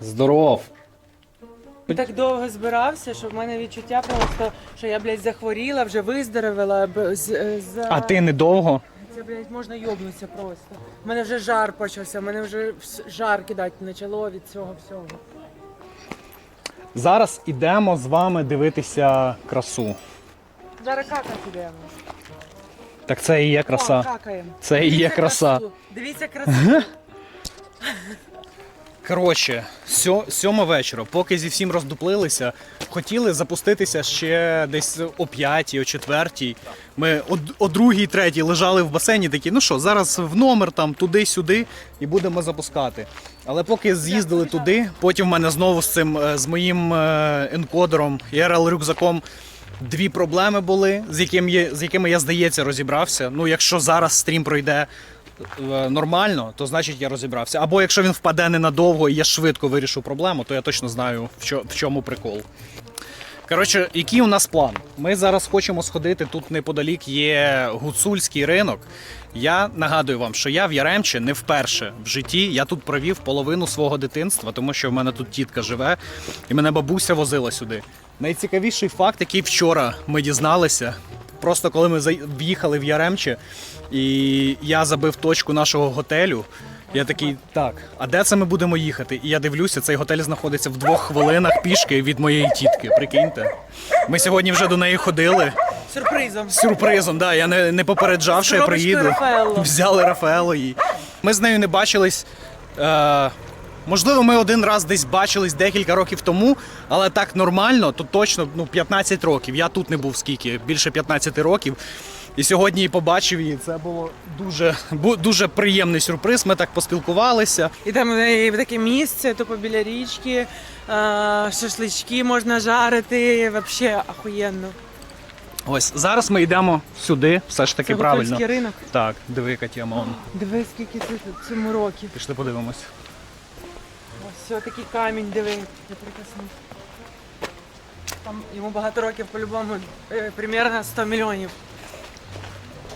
Здоров. Так довго збирався, що в мене відчуття просто, що я, блядь, захворіла, вже виздоровила. б- з- е, За... А ти недовго? Це, блядь, можна йобнутися просто. У мене вже жар почався, мене вже вс- жар кидати почало від цього всього. Зараз ідемо з вами дивитися красу. Зараз какати йдемо. Так це і є О, краса. какаємо. Це і є Дивіться краса. красу. Дивіться красу. Коротше, сьо, сьома вечора, поки зі всім роздуплилися, хотіли запуститися ще десь о п'ятій, о четвертій. Ми о, другій, третій лежали в басейні, такі, ну що, зараз в номер там туди-сюди і будемо запускати. Але поки з'їздили туди, потім в мене знову з цим е, з моїм е, енкодером і рюкзаком дві проблеми були, з якими, є- з якими я, здається, розібрався. Ну, якщо зараз стрім пройде нормально, то значить я розібрався. Або якщо він впаде ненадовго і я швидко вирішу проблему, то я точно знаю, в, чому прикол. Коротше, який у нас план? Ми зараз хочемо сходити. Тут неподалік є гуцульський ринок. Я нагадую вам, що я в Яремче не вперше в житті. Я тут провів половину свого дитинства, тому що в мене тут тітка живе, і мене бабуся возила сюди. Найцікавіший факт, який вчора ми дізналися, просто коли ми в'їхали в Яремче, і я забив точку нашого готелю. Я такий, так, а де це ми будемо їхати? І я дивлюся, цей готель знаходиться в двох хвилинах пішки від моєї тітки. Прикиньте. Ми сьогодні вже до неї ходили Сюрпризом. сюрпризом. Да, я не, не попереджав, що я приїду. Рафаелло. Взяли Рафаело. Ми з нею не бачились. Е, можливо, ми один раз десь бачились декілька років тому, але так нормально, то точно ну, 15 років. Я тут не був скільки, більше 15 років. І сьогодні її побачив її. Це було дуже, дуже приємний сюрприз. Ми так поспілкувалися. І там в таке місце, тупо біля річки, шашлички можна жарити, взагалі ахуєнно. Ось зараз ми йдемо сюди, все ж таки Це правильно. ринок. Так, диви, яка тема. он. Диви, скільки це цьому років. Пішли подивимось. Все, такий камінь, диви, я прикоснув. Там йому багато років по-любому, е, примерно 100 мільйонів.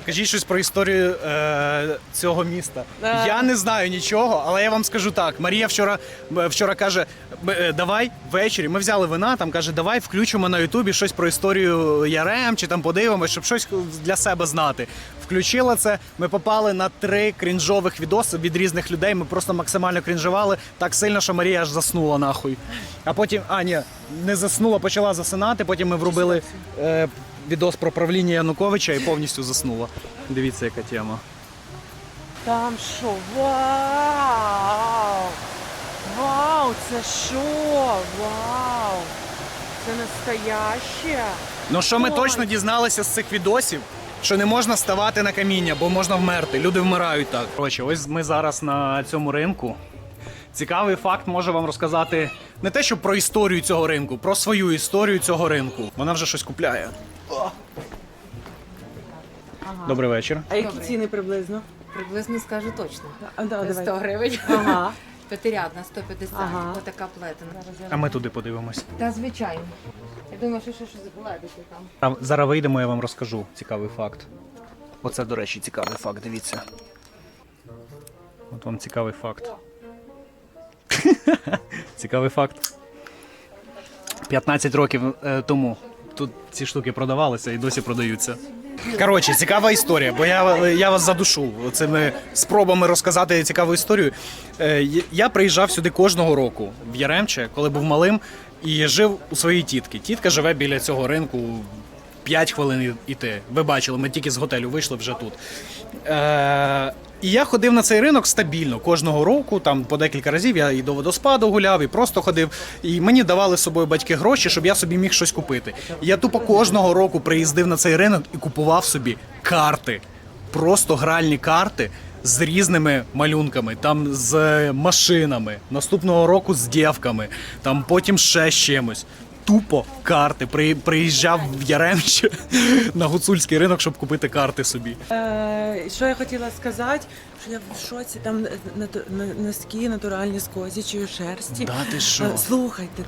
Кажіть щось про історію е, цього міста. Е. Я не знаю нічого, але я вам скажу так. Марія вчора, е, вчора каже: «М, е, давай ввечері. Ми взяли вина, там каже, давай включимо на Ютубі щось про історію Ярем чи там подивимось, щоб щось для себе знати. Включила це. Ми попали на три крінжових відоси від різних людей. Ми просто максимально крінжували так сильно, що Марія аж заснула нахуй. А потім, а ні, не заснула, почала засинати. Потім ми врубили е, відос про правління Януковича і повністю заснула. Дивіться, яка тема. Там що? Вау! Вау, це що? Вау! Це настояще. Ну що ми Ой. точно дізналися з цих відосів, що не можна ставати на каміння, бо можна вмерти. Люди вмирають так. Коротше, ось ми зараз на цьому ринку. Цікавий факт можу вам розказати не те, що про історію цього ринку, про свою історію цього ринку. Вона вже щось купляє. Добрий вечір. А які Добре. ціни приблизно? Приблизно скажу точно. А, да, 100 давай. гривень. Ага. П'ятирядна, 150. Ага. Отака плетена. А ми туди подивимось. Та звичайно. Я думаю, що ще щось гледити там. А Зараз вийдемо, я вам розкажу цікавий факт. Оце, до речі, цікавий факт, дивіться. От вам цікавий факт. цікавий факт. 15 років е, тому тут ці штуки продавалися і досі продаються. Коротше, цікава історія, бо я, я вас задушу цими спробами розказати цікаву історію. Е, я- приїжджав сюди кожного року в Яремче, коли був малим, і жив у своїй тітки. Тітка живе біля цього ринку 5 хвилин іти. Ви бачили, ми тільки з готелю вийшли вже тут. Е, і я ходив на цей ринок стабільно кожного року, там по декілька разів я і до водоспаду гуляв, і просто ходив. І мені давали з собою батьки гроші, щоб я собі міг щось купити. Я тупо кожного року приїздив на цей ринок і купував собі карти. Просто гральні карти з різними малюнками, там з машинами, наступного року з дівками, там потім ще з чимось. Тупо карти. При, приїжджав в Яремче на гуцульський ринок, щоб купити карти собі. Е, що я хотіла сказати, що я в шоці, там носки натуральні з козячої шерсті. Да ти що? Е, Слухайте,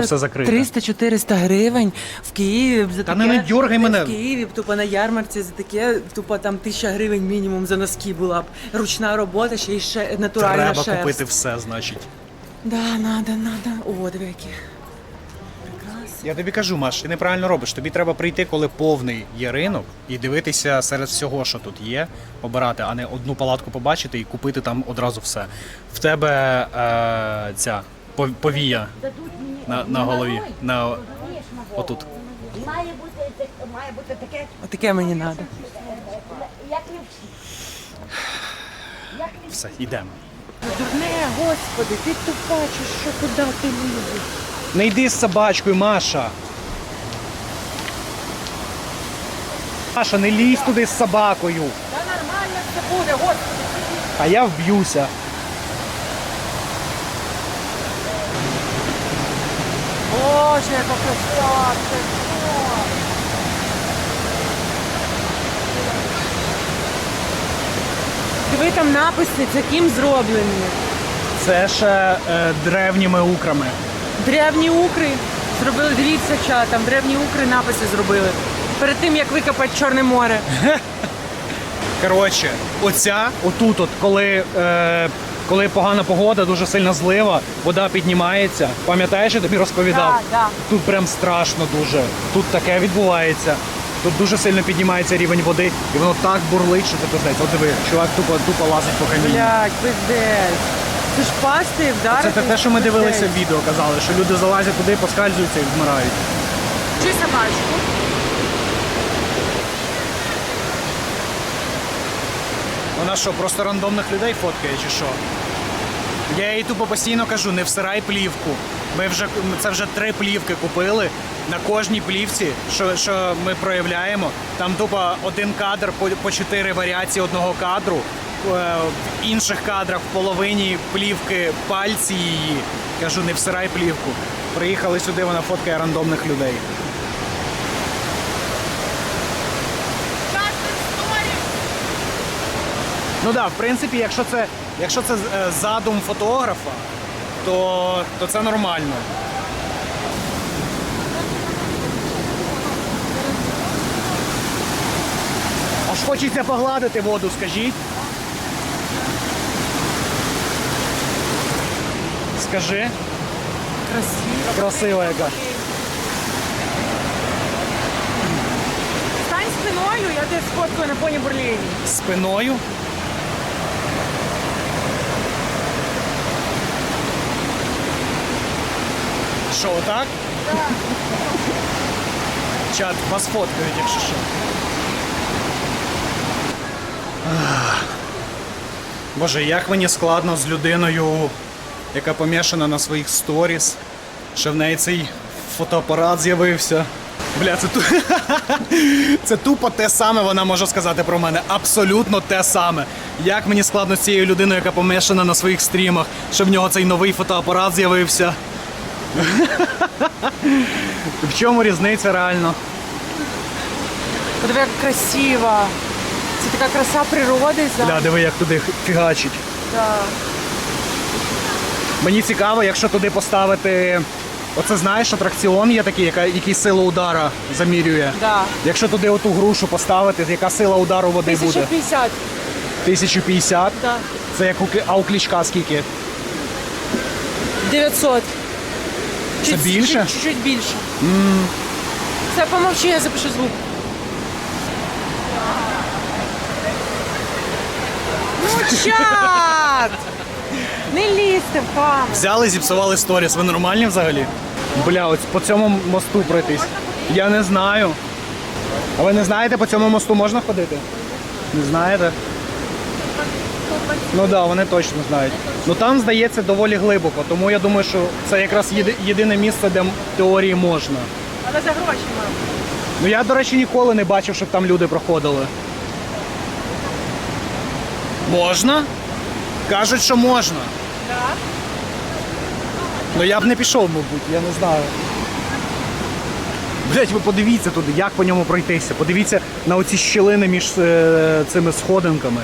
все закрите. 300-400 гривень в Києві за Та таке. не дьоргай мене. В Києві, тупо на ярмарці за таке, тупо там 1000 гривень мінімум за носки була б. Ручна робота, ще й ще натуральна Треба шерсть. купити все, значить. Да, надо, надо. О, диви які. Я тобі кажу, Маш, ти неправильно робиш. Тобі треба прийти, коли повний є ринок, і дивитися серед всього, що тут є, обирати, а не одну палатку побачити і купити там одразу все. В тебе е, ця пов- повія на, на голові. На, отут. Має бути, має бути таке, Отаке мені треба. як не. Все, йдемо. Дурне, господи, ти тупа, чи що куди ти лізеш? Не йди з собачкою, Маша. Маша, не лізь туди з собакою. Та нормально все буде, господи. А я вб'юся. Боже, яка краса, це що? Диви там написи, це ким зроблені. Це ще е, древніми украми. Древні укри зробили, дивіться, ча, там древні укри написи зробили. Перед тим як викопати Чорне море. Коротше, оця, отут, от, коли, е, коли погана погода, дуже сильна злива, вода піднімається. Пам'ятаєш, я тобі розповідав? Да, да. Тут прям страшно дуже. Тут таке відбувається. Тут дуже сильно піднімається рівень води, і воно так бурлить, що це пиздець. От диви, чувак тупо, тупо лазить по камінню. Блядь, пиздець. Це ж пасти, вдарити. Це те, що ми дивилися в відео, казали, що люди залазять туди, поскальзуються і вмирають. Чи собачку? Вона що, просто рандомних людей фоткає чи що? Я їй тупо постійно кажу, не всирай плівку. Ми вже це вже три плівки купили. На кожній плівці, що, що ми проявляємо, там тупо один кадр по, по чотири варіації одного кадру. Е, В інших кадрах в половині плівки пальці її. Кажу, не всирай плівку. Приїхали сюди, вона фоткає рандомних людей. Ну так, да, в принципі, якщо це, якщо це е, задум фотографа, то, то це нормально. Аж хочеться погладити воду, скажіть. Скажи, Красиво. красива яка. Стань спиною, я тебе сфоткаю на фоні бурлінні. Спиною. Що, отак? Чат, вас фоткають, якщо що. Боже, як мені складно з людиною, яка помішана на своїх сторіс, що в неї цей фотоапарат з'явився. Бля, це, ту... це тупо те саме вона може сказати про мене. Абсолютно те саме. Як мені складно з цією людиною, яка помішана на своїх стрімах, що в нього цей новий фотоапарат з'явився. В чому різниця реально? Подиви, як красиво. Це така краса природи. Бля, диви, як туди фігачить. Да. Мені цікаво, якщо туди поставити. Оце знаєш, атракціон є такий, яка, який силу удара замірює. Да. Якщо туди оту грушу поставити, яка сила удару води буде? 1050. 1050. Да. Це як у, а у клічка скільки? 900. Це більше? Чуть, чуть більше. Це помовчи, я запишу звук. Ну, чат! Не лізьте в камеру. Взяли, зіпсували сторіс. Ви нормальні взагалі? Бля, ось по цьому мосту пройтись. Я не знаю. А ви не знаєте, по цьому мосту можна ходити? Не знаєте? Ну так, да, вони точно знають. Ну там, здається, доволі глибоко, тому я думаю, що це якраз єди- єдине місце, де в теорії можна. Але за гроші, мам. Ну я, до речі, ніколи не бачив, щоб там люди проходили. Можна? Кажуть, що можна. Ну я б не пішов, мабуть, я не знаю. Блять, ви подивіться туди, як по ньому пройтися. Подивіться на оці щілини між е, цими сходинками.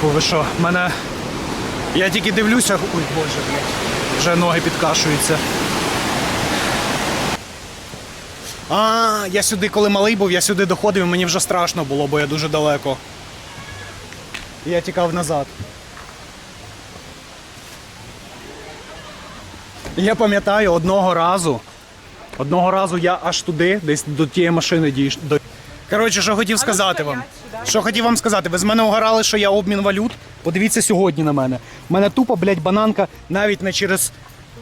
Фу, ви що, мене. Я тільки дивлюся. Ой, боже, блядь. Вже ноги підкашуються. А, я сюди, коли малий був, я сюди доходив, і мені вже страшно було, бо я дуже далеко. І я тікав назад. Я пам'ятаю одного разу. Одного разу я аж туди, десь до тієї машини дійш. До... Коротше, що хотів сказати вам. Що хотів вам сказати, ви з мене угорали, що я обмін валют. Подивіться сьогодні на мене. У мене тупо, блядь, бананка навіть не через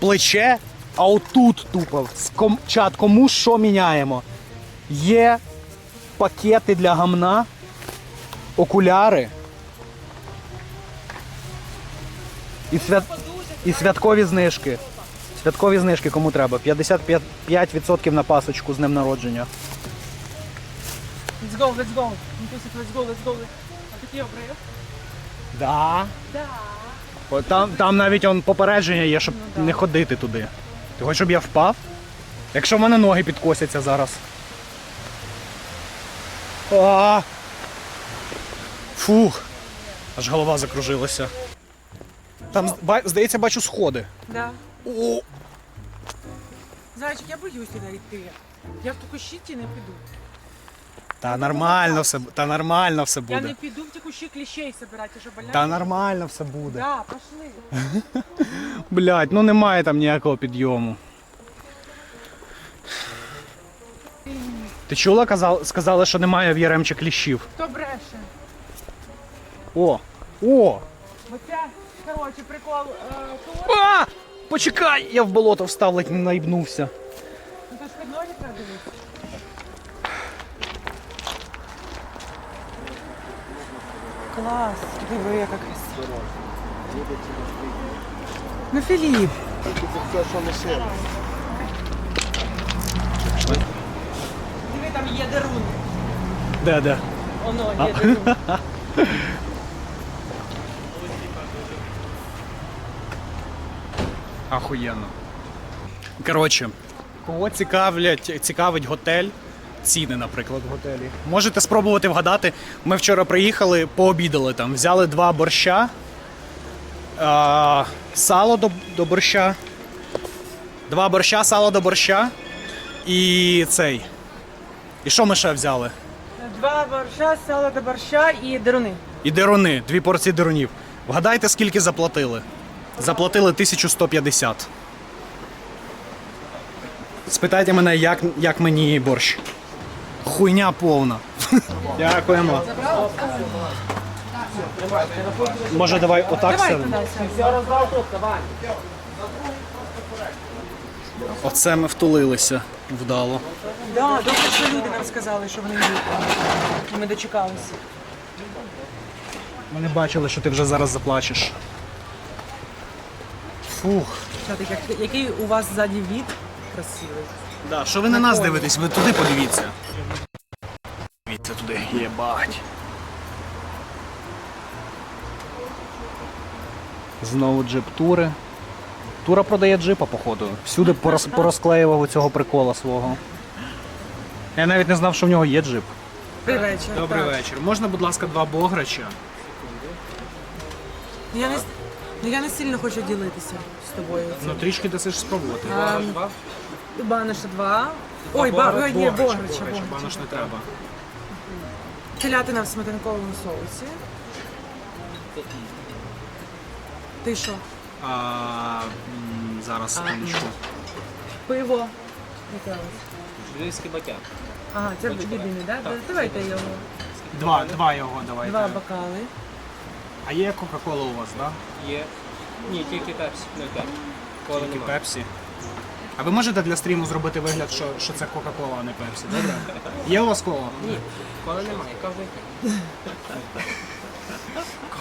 плече, а отут тупо. З ком... Чат, кому що міняємо? Є пакети для гамна, окуляри. І, свят... і святкові знижки. Святкові знижки кому треба. 55% на пасочку з днем народження. Let's go, let's go. Мітусик, let's go, let's go. А ти обрив? Да. Да. Там, там навіть он попередження є, щоб не ходити туди. Ти хочеш, щоб я впав? Якщо в мене ноги підкосяться зараз. А! Фух. Аж голова закружилася. Там, ба- здається, бачу сходи. Да. О! Зайчик, я боюсь туди йти. Я в таку щиті не піду. Та нормально все, та нормально все Я не буде. піду в ті кущі кліщей собирати, що больна. Та нормально все буде. Да, пошли. Блять, ну немає там ніякого підйому. Ти чула, казал, сказали, що немає в Яремче кліщів. Хто бреше? О! О! Оця, коротше, прикол. Е? А! Почекай! Я в болото встав, ледь не наїбнувся. Ну то ж під ноги треба дивитися. Клас, диви, яка красива. Ну, Філіп. Диви, там є дерун. Де, де? Оно, є дерун. Ахуєнно. Коротше, кого цікавлять, цікавить готель, ціни, наприклад, в готелі. Можете спробувати вгадати. Ми вчора приїхали, пообідали там, взяли два борща, а, сало до, до борща, два борща, сало до борща і цей. І що ми ще взяли? Два борща, сало до борща і деруни. І деруни, дві порції дерунів. Вгадайте, скільки заплатили? Заплатили 1150. Спитайте мене, як, як мені борщ. Хуйня повна. Дякуємо. Може, давай отак сядемо. Оце ми втулилися вдало. Да, добре, що люди нам сказали, що вони йдуть. І Ми дочекалися. Ми не бачили, що ти вже зараз заплачеш. Фух. Чатик, як- який у вас ззаді від красивий. Да, що ви на нас дивитесь? Ви туди подивіться. Дивіться туди, єбать. Знову джип тури. Тура продає джипа, походу. Всюди пораз, порозклеював у цього прикола свого. Я навіть не знав, що в нього є джип. Добрий вечір. Добрий так. вечір. Можна, будь ласка, два бограча? Я не, с- ну, я не сильно хочу ділитися з тобою. Ну трішки дасиш спробувати. Баноша два. Ой, ба, ой, ні, банош не треба. Телятина в сметанковому соусі. Ти що? А, м, зараз секундочку. Пиво. Яке у вас? Львівський. Ага, це єдиний, так? Давайте його. Два, два його давайте. Два бокали. А є Кока-Кола у вас, так? Да? Є. Ні, тільки пепсі. Ну так. Коли Тільки немає. Пепсі. А ви можете для стріму зробити вигляд, що, що це Кока-Кола, а не Пепсі, добре? Є у вас кола? Ні, коли немає. День.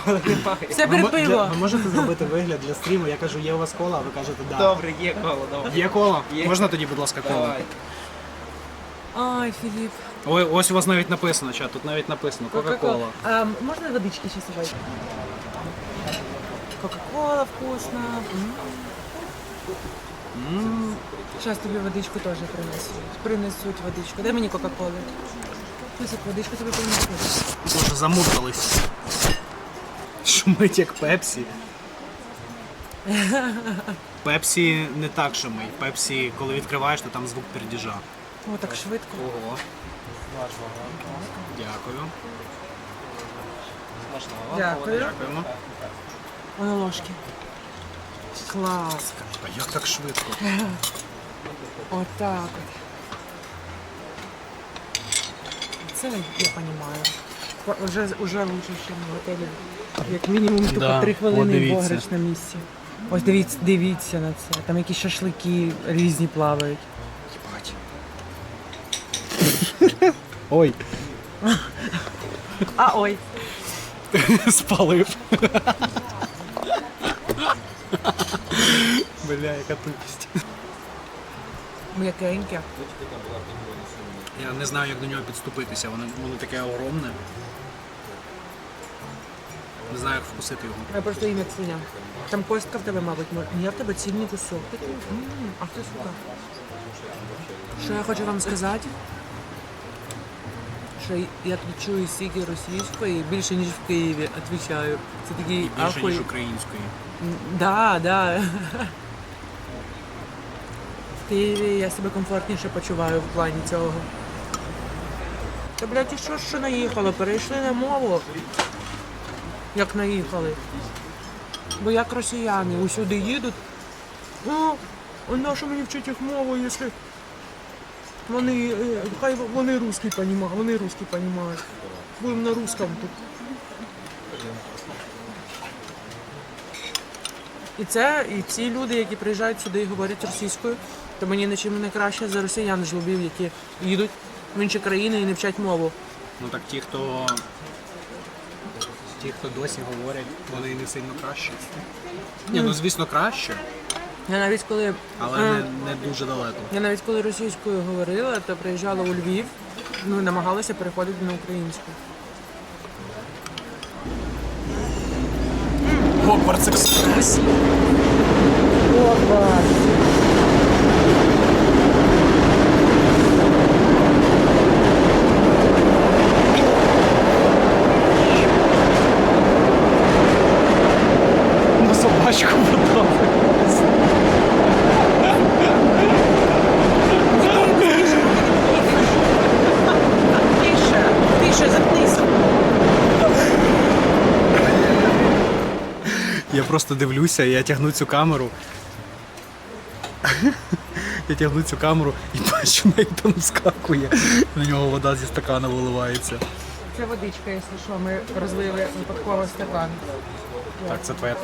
Коли немає. Все Ви, мо- для- пиво. ви можете зробити вигляд для стріму, я кажу, є у вас кола, а ви кажете, да. Добре, є коло, добре. Є кола? Є. Можна тоді, будь ласка, кола? Давай. Ай, Філіп. Ой, ось у вас навіть написано, чат, тут навіть написано Кока-Кола. А, можна водички ще собі? Кока-кола вкусна. Зараз тобі водичку теж принесуть. Принесуть водичку. Дай мені Кока-коли. Ось водичку тобі принесуть. Боже, замуркались. Шумить як Пепсі. Пепсі не так шумить. Пепсі, коли відкриваєш, то там звук пердіжа. О, так швидко. Ого. Дякую. Дякую. Дякуємо. Воно ложки. Клас. А як так швидко? Отак от. Це я розумію. Уже, уже лучше, ніж в готелі. Як мінімум тупо Да, три хвилини і дивіться. бограч на місці. Ось дивіться, дивіться на це. Там якісь шашлики різні плавають. Ой, А ой. спалив. Бля, яка тупість. М'якеньке. Я не знаю, як до нього підступитися, воно, воно таке огромне. Не знаю, як вкусити його. Я просто їм як свиня. Там костка в тебе, мабуть, може. Ні, в тебе цільний кусок. Такий. М, Ах ти сука. Що я хочу вам сказати? Що я тут чую стільки російської більше, ніж в Києві, відповідаю. Це такий Більше, ахуй. ніж української. Да, да. В Києві я себе комфортніше почуваю в плані цього. Та блядь, і що ж що наїхали? Перейшли на мову. Як наїхали. Бо як росіяни усюди їдуть. О, а на що мені вчить їх мову, якщо вони, е, хай вони русський понімають, вони русський понімають. Будемо на русском тут. І це, і ці люди, які приїжджають сюди і говорять російською, то мені нічим не краще за росіян жлобів, які їдуть в інші країни і не вчать мову. Ну так ті, хто. Ті, хто досі говорять, вони не сильно краще. Ні, ну звісно краще, Я навіть коли але е, не, не дуже далеко. я навіть коли російською говорила, то приїжджала у Львів, ну і намагалася переходити на українську. Хогвартс Експрес. На собачку вода. Просто дивлюся, я тягну цю камеру. Я тягну цю камеру і бачу, Нейтан скакує. На нього вода зі стакана виливається. Це водичка, якщо що, ми розлили випадково стакан. Так, це твоя.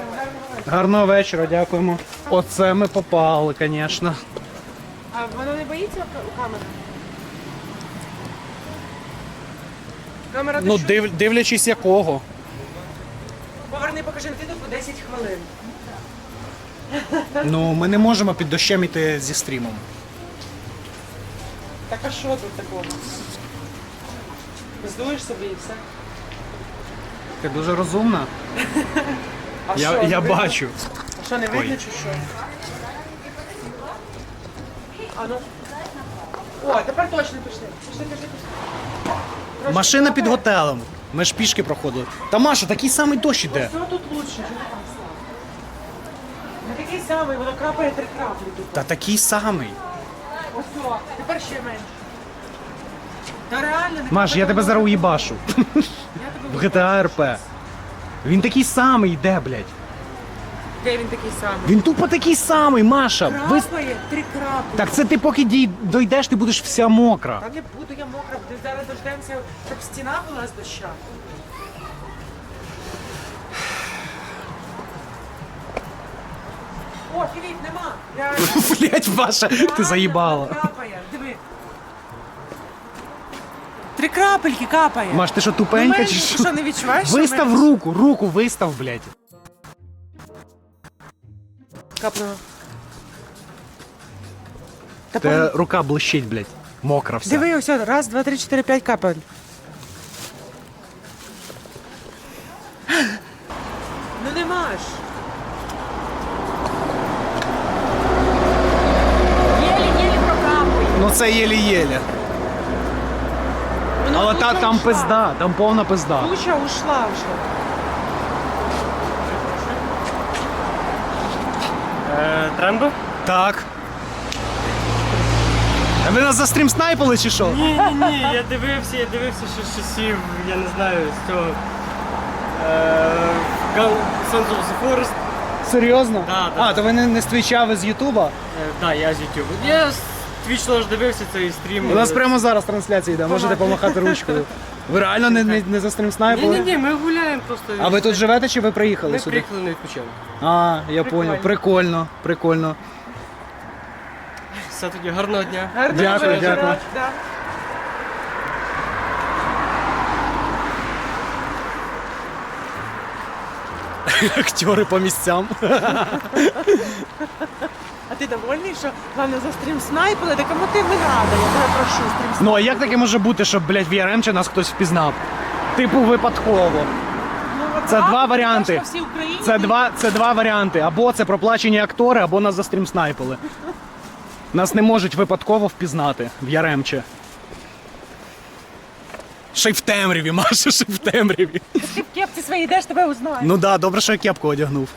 Гарного вечора, дякуємо. Оце ми попали, звісно. А воно не боїться у камери? Камера Ну, що? див, дивлячись якого. Поверни, покажи ти по 10 хвилин. Ну, ми не можемо під дощем іти зі стрімом. Так а що тут такого? Здуєш собі і все. Ти дуже розумна. А Я, що, не я видно? бачу. А що, не видно чи що? А ну. О, тепер точно пішли. Пішли, пішли, пішли. Машина під готелем. Ми ж пішки проходили. Та Маша, такий самий дощ іде. Все тут лучше, що ти там став? Не такий самий, воно крапає три краплі тут. Та такий самий. Ось все, тепер ще менше. Та реально, не Маш, я тебе зараз уїбашу. Я тебе В GTA РП. Він такий самий йде, блядь. Де він такий самий? Він тупо такий самий, Маша. Ви... Крапає, три краплі. Так це ти поки дій- дойдеш, ти будеш вся мокра. Та не буду я мокра, ти зараз дождемося, щоб стіна була з доща. О, Філіп, нема. Реально, Блять, Маша, ти заїбала. Капає, диви. Три крапельки капає. Маш, ти що Ну, тупенька мене- чи що? що, не відчуваєш? що Вистав мене руку, руку вистав, блядь. Капнуло. Та Те пон- рука блищить, блядь. Мокра вся. Диви, ось, раз, два, три, чотири, п'ять капель. Ну нема ж. Єлі-єлі прокапує. Ну це єлі-єлі. Воно Але туча та, там ушла. пизда, там повна пизда. Туча ушла вже. Е, Трембо? Так. А ви нас за стрім снайпали чи що? Ні, ні, ні, я дивився, я дивився ще з часів, я не знаю, з цього. Е, Gun- Sons of the Forest, Серйозно? Да, да. А, то ви не, не з твіча, ви з Ютуба? Так, да, я з YouTube. Я з Twitch теж дивився цей стрім. У нас прямо зараз трансляція йде, можете помахати ручкою. Ви реально не, не, не за стрім Ні, ні, ні, ми гуляємо просто. А ви тут живете чи ви приїхали Ми сюди? приїхали на відпочинок. А, я поняв. Прикольно, прикольно. Все тоді гарного дня. Гарного Дякую, вечора. дякую. Да. Актери по місцям. А ти довольний, що головне за стрім снайпили? Так кому ти не рада? Я тебе прошу, стрім Ну а як таке може бути, щоб, блядь, в Яремче нас хтось впізнав? Типу випадково. Ну, Це два варіанти. Це два, це два варіанти. Або це проплачені актори, або нас за стрім снайпили. Нас не можуть випадково впізнати в Яремче. Ще й в темряві, Маша, ще й в темряві. Ти в кепці своїй йдеш, тебе узнають. Ну да, добре, що я кепку одягнув.